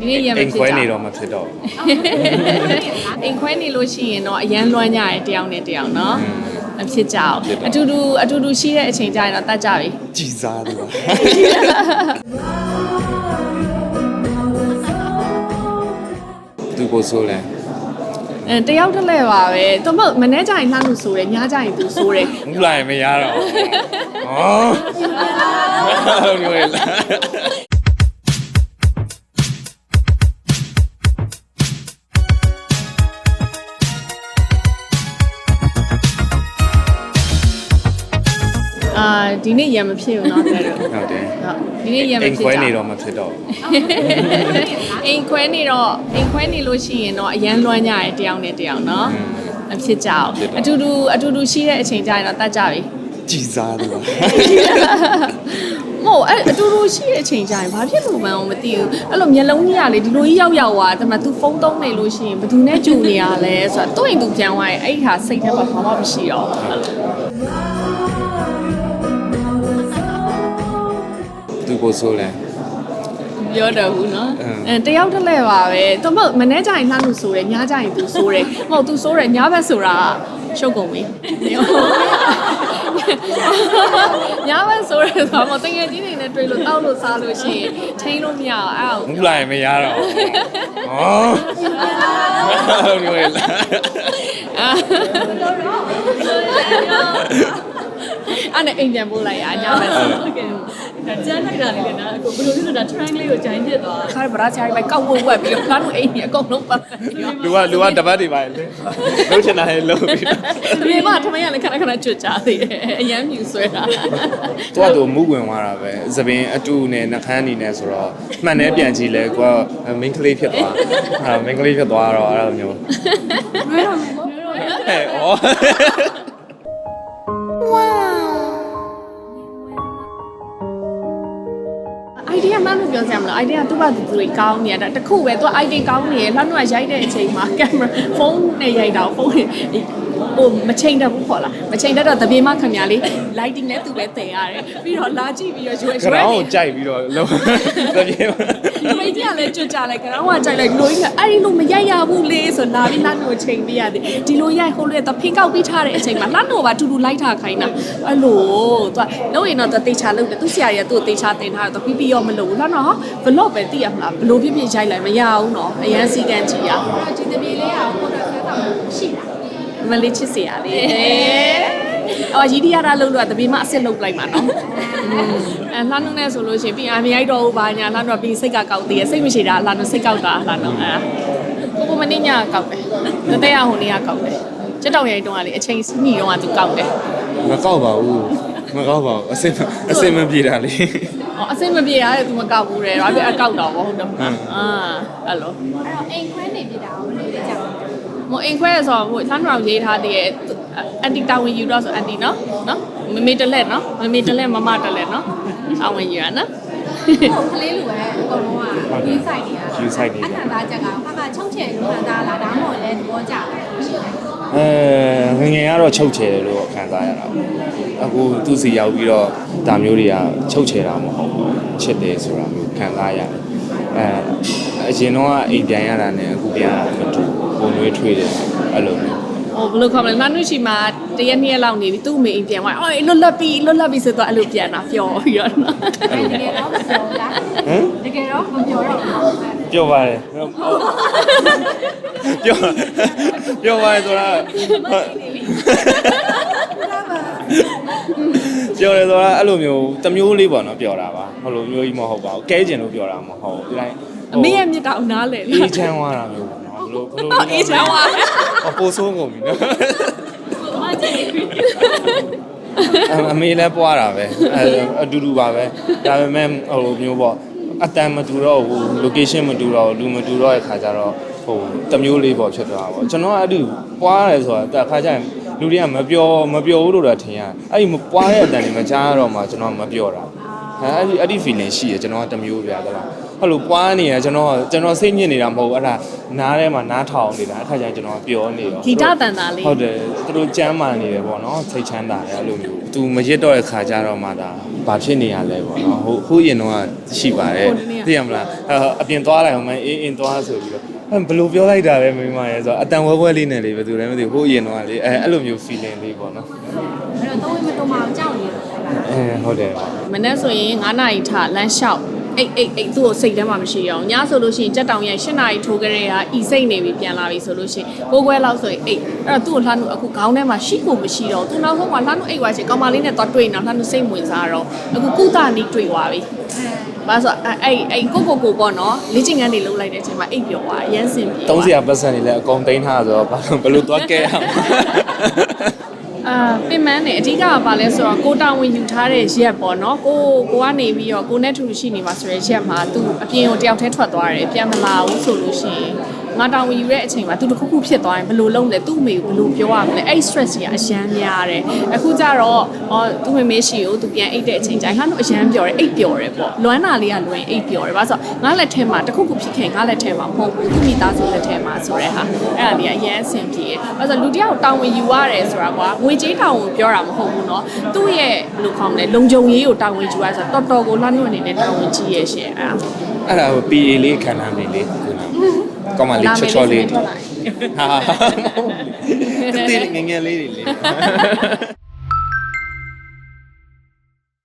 ဒီနေ့ရမအိမ်ဖြစ်ခွဲကြနေတော့မဖြစ်တော့ဘူးအိမ်ခွဲနေလို့ရှိရင်တော့အရန်လွမ်းကြရတယ်တယောက်နဲ့တယောက်နော်မဖြစ်ကြအောင်အတူတူအတူတူရှိတဲ့အချိန်ကြရင်တော့တတ်ကြပြီ ကြည်စားတယ်ပါသူကိုယ်ဆိုလဲအဲတယောက်တစ်လဲပါပဲသူမဟုတ်မနေ့ကျရင်လှလို့ဆိုတယ်ညကျရင်သူဆိုတယ်ဘူးလိုက်မရတော့ဘူးဟောဟုတ်ကဲ့လား ဒီနေ့ရံမဖြစ်ဘူးเนาะတဲ့တော့ ဟုတ်တယ် ဟုတ်ဒီနေ့ရံမ အိမ် ဖြစ် ခွဲ ကြ နေ ဘူး တော့မဖြစ်တော့ဘူး အိမ်ခွဲနေတော့အိမ်ခွဲနေလို့ရှိရင်တော့အရန်လွှမ်းကြရတယောက်နဲ့တယောက်เนาะမဖြစ်ကြအောင်အတူတူအတူတူရှိတဲ့အချိန်ကျရင်တော့တတ်ကြပြီ ကြည်စားသူပါ မဟုတ်အဲ့အတူတူရှိတဲ့အချိန်ကျရင်ဘာဖြစ်လို့မှန်းအောင်မသိဘူးအဲ့လိုမျက်လုံးကြီးကလေဒီလိုကြီးရောက်ရောက်သွားတယ်မှာ तू ဖုန်းသုံးနေလို့ရှိရင်ဘယ်သူနဲ့ကြုံနေရလဲဆိုတော့သူ့အိမ်သူပြန်သွားရင်အဲ့ဒီဟာစိတ်ထဲမှာဘာမှမရှိတော့ဘူး ကိုဆိုးလဲ ပြောတော့ဘူးเนาะ အင်း အဲတယောက်တစ်လဲပါပဲသူမမနေ့ကျရင်လှမ်းလို့ဆိုတယ်ညကျရင် तू ဆိုတယ်မဟုတ် तू ဆိုတယ်ညဘက်ဆိုတာရှုပ်ကုန်ပြီညဘက်ဆိုတယ်ဆိုတော့မတကယ်ကြီးနေနဲ့တွေ့လို့တောက်လို့စားလို့ရှိရင်ထိန်းလို့မရအောင်အဲ့ဒါကို ဘူးလိုက်မရတော့ဘူးဟောဟုတ်ကဲ့လား အဲ့နဲ့အိမ်ပြန်ပို့လိုက်ရအညာပဲဆို ဟုတ်ကဲ့ဒါကြားလိုက်တာလေးကနော်အခုဘယ်လိုလဲဆိုတော့ဒါ trend လေးကိုဂျိုင်းဖြစ်သွားခါရဗရာချာရီပဲကောက်ဝုတ်ဝက်ပြီးတော့ငါတို့အိမ်ကြီးအကုန်လုံးပတ်ပြီးတော့လူကလူကတပတ်တွေပါလေလုံးချင်တာလေလုံးပြီးတော့ဒီမှာထမင်းရလည်းခဏခဏကြွကြသေးတယ်အရန်မြူဆွဲတာသူကသူမူးဝင်သွားတာပဲသပင်အတူနဲ့နှခမ်းအနေနဲ့ဆိုတော့မှန်တယ်ပြန်ကြည့်လဲကိုကမင်းကလေးဖြစ်သွားအဲမင်းကလေးဖြစ်သွားတော့အဲ့လိုမျိုးဟဲ့ဩအိုင်ဒီ ယာမှန်းလို့ပြောစရာမလိုအိုင်ဒီယာသူ့ဘာသူသူတွေကောင်းနေရတာတခုပဲသူအိုင်ဒီကောင်းနေရလှမ်းတော့ရိုက်တဲ့အချိန်မှာကင်မရာဖုန်းနဲ့ရိုက်တာဖုန်းနဲ့ ဟိုမချိန်တတ်ဘူးခေါ်လားမချိန်တတ်တော့တပြေမခင်ဗျာလေး lighting နဲ့သူပဲတည်ရတယ်ပြီးတော့လာကြည့်ပြီးတော့ရွယ်ကရွယ်ရောင်းနေကိုကြိုက်ပြီးတော့လုံးတပြေဒီမိတ်ကြီးကလည်းကြွကြလိုက်ကရောကကြိုက်လိုက်လို့ကြီးကအဲ့ဒီလိုမရိုက်ရဘူးလေဆိုလာပြီးလှမ်းလို့ချိန်ပေးရတယ်ဒီလိုရိုက်ဟိုလိုတဖင်ကောက်ပြီးထားတဲ့အချိန်မှာလှမ်းတော့ပါတူတူလိုက်ထားခိုင်းတာအဲ့လိုသူကလုံးရင်တော့တေချာလုပ်တယ်သူဆရာကြီးကသူ့ကိုတေချာတင်ထားတော့ပြီးပြီးရောမလုပ်ဘူးလှမ်းတော့ဟာဘလော့ပဲသိရမလားဘလို့ပြပြရိုက်လိုက်မရဘူးနော်အရန်စီကန်းကြည့်ရဒီတပြေးလေးကကိုတော့ဆွဲဆောင်ရှိတာ မလေးချစ်စရာလေးအော်ရီဒီရတာလုံးလို့တပီးမအစ်စ်လုပ်လိုက်မှာနော်အဲလှမ်းနှုံးနေဆိုလို့ရှိရင်ပြီးအမရိုက်တော့ဘူးဘာညာလှမ်းတော့ပြီးစိတ်ကကောက်သေးရစိတ်မရှိတာလှမ်းတော့စိတ်ကောက်တာလှမ်းတော့အဲကိုကိုမင်းညကောက်တယ်တတဲ့ရဟိုနေ့ကကောက်တယ်ချက်တောင်ရိုက်တုန်းကလေအချိန်ညှိတုန်းကသူကောက်တယ်မကောက်ပါဘူးမကောက်ပါဘူးအစင်အစင်မပြေတာလေအော်အစိတ်မပြေရတဲ့သူမကောက်ဘူးတဲ့ဒါပေမဲ့အကောက်တော့ဘောဟုတ်တော့ဟမ်အာအဲ့လိုအဲ့တော့အိမ်ခွဲနေပြတာကိုဘယ်လိုလဲကြောက် မအိမ်ခွဲရဆိုတော့ဟိုလှမ်းတော်ရေးထားတဲ့အန်တီတာဝန်ယူတော့ဆိုအန်တီနော်နော်မမေတလက်နော်မမေတလက်မမတလက်နော်တာဝန်ယူရနော်ဟုတ်ကလေးလိုပဲအကုန်လုံးကယူဆိုင်နေတာယူဆိုင်နေအခတယ်န့်သားချက်ကဟာကချုပ်ချယ်ကိုခံစားလာဒါမှမဟုတ်လဲသဘောကျတယ်ရှိတယ်အဲငငယ်ကတော့ချုပ်ချယ်တယ်လို့ခံစားရတာပေါ့အခုသူ့စီရောက်ပြီးတော့ဒါမျိုးတွေကချုပ်ချယ်တာမဟုတ်ဘူးချစ်တယ်ဆိုတာမျိုးခံစားရတယ်အဲအရင်တော့အိမ်ပြန်ရတာနဲ့အခုပြန်ရတာမတူပုံ ရွေးထွေးတယ်အဲ့လိုမျိုးဟိုဘယ်လိုခေါ်မလဲနာနုရှိမှာတရက်နှစ်ရက်လောက်နေပြီသူ့အမေအိမ်ပြန်သွားအော်လွတ်လပ်ပြီလွတ်လပ်ပြီဆိုတော့အဲ့လိုပြန်တာပျော်ပြီးတော့နော်တကယ်တော့မပြောလားဟမ်တကယ်တော့မပြောတော့ဘူးပြောပါတယ်ပြောပြောပါတယ်ဆိုတာပြောတယ်ဆိုတာအဲ့လိုမျိုးတမျိုးလေးပေါ့နော်ပြောတာပါဟိုလိုမျိုးကြီးမဟုတ်ပါဘူးကဲကျင်လို့ပြောတာမဟုတ်ဘူးဒီတိုင်းအမေရဲ့မြစ်တောင်နားလေအေးချမ်းသွားတာမျိုး ပေါ့နော်ဘယ်လိုဘယ်လိုအေးချမ်းသွားအပိုးဆိုးကုန်ပြီနော်မကြည့်ဘူးအမေလည်းပွားတာပဲအဲအတူတူပါပဲဒါပေမဲ့ဟိုလိုမျိုးပေါ့အတန်မတူတော့ဘူး location မတူတော့လူမတူတော့တဲ့ခါကျတော့ဟိုတမျိုးလေးပေါ့ဖြစ်သွားတာပေါ့ကျွန်တော်ကအတူပွားတယ်ဆိုတာတခါကျရင်လူတွေကမပြောမပြောဘူးလို့တော့ထင်ရအဲ့ဒီပွားတဲ့အတန်တွေမကြားတော့မှကျွန်တော်မပြောတာ အဲ့ဒီအဲ့ဒီ feeling ရှိရကျွန်တော်ကတစ်မျိုးပြရသလားအဲ့လိုပွားနေရကျွန်တော်ကျွန်တော်စိတ်ညစ်နေတာမဟုတ်ဘူးအဲ့ဒါနားထဲမှာနားထောင်နေတာအခါကျရင်ကျွန်တော်ပျော်နေရောဂီတတန်တာလေးဟုတ်တယ်သူတို့ကြမ်းမာနေတယ်ပေါ့နော်စိတ်ချမ်းသာတယ်အဲ့လိုမျိုးသူမရစ်တော့တဲ့ခါကျတော့မှဒါဘာဖြစ်နေရလဲပေါ့နော်ဟိုဟိုရင်တော့ရှိပါတယ်သိရမလားအဲ့အပြင်သွားလိုက်အောင်မအေးအင်းသွားဆိုပြီးတော့အဲ့ဘယ်လိုပြောလိုက်တာလဲမိမရဲ့ဆိုတော့အတန်ဝဲဝဲလေးနဲ့လေဘယ်သူလဲမသိဘူးဟိုရင်တော့လေအဲအဲ့လိုမျိုး feeling လေးပေါ့နော် အဲ့တော့တော့မတော်မအောင်ကြောက်နေတယ် အဲဟုတ်တယ်မနေ့ဆိုရင်9နာရီထလမ်းလျှောက်အိတ်အိတ်အိတ်သူ့ကိုစိတ်ထဲမှာမရှိအောင်ညဆိုလို့ရှိရင်ကြက်တောင်ရဲ့8နာရီထိုးကြတဲ့ဟာဤစိတ်နေပြီပြန်လာပြီဆိုလို့ရှိရင်ကိုယ်ခွဲလောက်ဆိုရင်အိတ်အဲ့တော့သူ့ကိုလှမ်းလို့အခုခေါင်းထဲမှာရှိကိုမရှိတော့သူနောက်ဆုံးကလှမ်းလို့အိတ်သွားချင်ကောင်မလေးနဲ့သွားတွေ့နေတော့လှမ်းလို့စိတ်ဝင်စားတော့အခုကုသနီးတွေ့သွားပြီဘာဆိုအဲ့အဲ့အဲ့ကိုကိုကိုပေါ့နော်လေ့ကျင့်ခန်းတွေလုပ်လိုက်တဲ့အချိန်မှာအိတ်ပျော်သွားအရမ်းစင်ပြေ30ပတ်စံနေလဲအကုန်သိမ်းထားဆိုတော့ဘာလို့ဘယ်လိုသွားကဲအောင် အာပင်မန်းနေအဓိကကဘာလဲဆိုတော့ကိုတာဝန်ယူထားတဲ့ရက်ပေါ့နော်ကိုကိုကနေပြီးတော့ကိုနဲ့ထူရှိနေမှာဆိုရဲရက်မှာသူအပြင်ကိုတယောက်တည်းထွက်သွားတယ်ပြန်မလာဘူးဆိုလို့ရှိရင် ငါတာဝန်ယူတဲ့အချိန်မှာသူတစ်ခုခုဖြစ်သွားရင်ဘယ်လိုလုပ်လဲသူ့အမေကိုဘယ်လိုပြောရမလဲအဲ့ stress ကြီးကအရန်များတယ်အခုကျတော့ဟောသူ့မေမေရှိကိုသူပြန်အိတ်တဲ့အချိန်ကျရင်ငါတို့အရန်ပြောတယ်အိတ်ပြောတယ်ပေါ့လွမ်းတာလေးကလွင်အိတ်ပြောတယ်ဘာလို့ဆိုတော့ငါလက်ထဲမှာတစ်ခုခုဖြစ်ခင်ငါလက်ထဲမှာမဟုတ်ဘူးသူ့မိသားစုလက်ထဲမှာဆိုတဲ့ဟာအဲ့ဒါလေးကအရန်အဆင်ပြေတယ်ဘာလို့ဆိုတော့လူတစ်ယောက်တာဝန်ယူရတယ်ဆိုတာကွာငွေကြေးတာဝန်ပြောတာမဟုတ်ဘူးเนาะသူ့ရဲ့ဘယ်လိုခေါ်မလဲလုံခြုံရေးကိုတာဝန်ယူရဆိုတော့တော်တော်ကိုလှမ်းညွှန်နေတဲ့တာဝန်ကြီးရဲ့ရှင်အဲ့ဒါ အဲ့ဒါကို PA လေးခံနိုင်နေလေခုန ကောင်းပါလေချောချောလေးထွက်လာရင်ဟာတတိငယ်ငယ်လေးတွေလေ